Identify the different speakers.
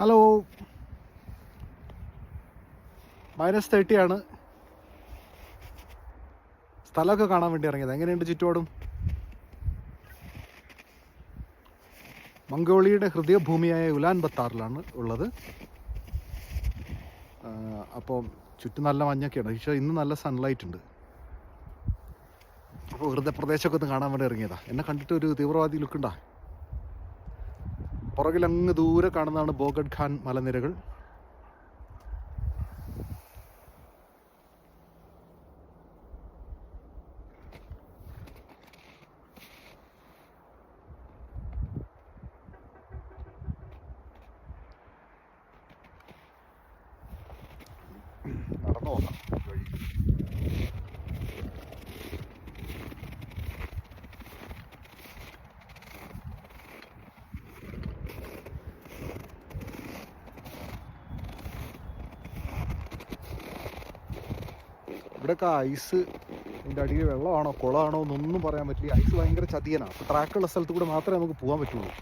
Speaker 1: Hello. Minus thirty ആണ്. സ്ഥലമൊക്കെ കാണാൻ വേണ്ടി ഇറങ്ങിയത്. എങ്ങനെയുണ്ട് ചുറ്റുപാടും? മംഗോളിയുടെ ഹൃദയഭൂമിയായ ഉലാൻ ബത്താറിലാണ് ഉള്ളത്. അപ്പോൾ ചുറ്റും നല്ല മഞ്ഞൊക്കെയാണ്. പക്ഷേ ഇന്ന് നല്ല സൺലൈറ്റ് ഉണ്ട്. അപ്പോൾ വെറുതെ പ്രദേശമൊക്കെ ഒന്ന് കാണാൻ വേണ്ടി ഇറങ്ങിയതാ. എന്നെ കണ്ടിട്ട് ഒരു തീവ്രവാദി ലുക്കുണ്ടാ പുറകിൽ അങ്ങ് ദൂരെ കാണുന്നതാണ് ബോഗഡ് ഖാൻ മലനിരകൾ. നടന്നു പോകാം. ഇവിടെയൊക്കെ ഐസ് ഇതിന്റെ അടിയിൽ വെള്ളമാണോ കുളമാണോ എന്നൊന്നും പറയാൻ പറ്റില്ല. ഐസ് ഭയങ്കര ചതിയനാണ് അപ്പോൾ ട്രാക്കുള്ള സ്ഥലത്ത് കൂടെ മാത്രമേ നമുക്ക് പോകാൻ പറ്റുള്ളൂ.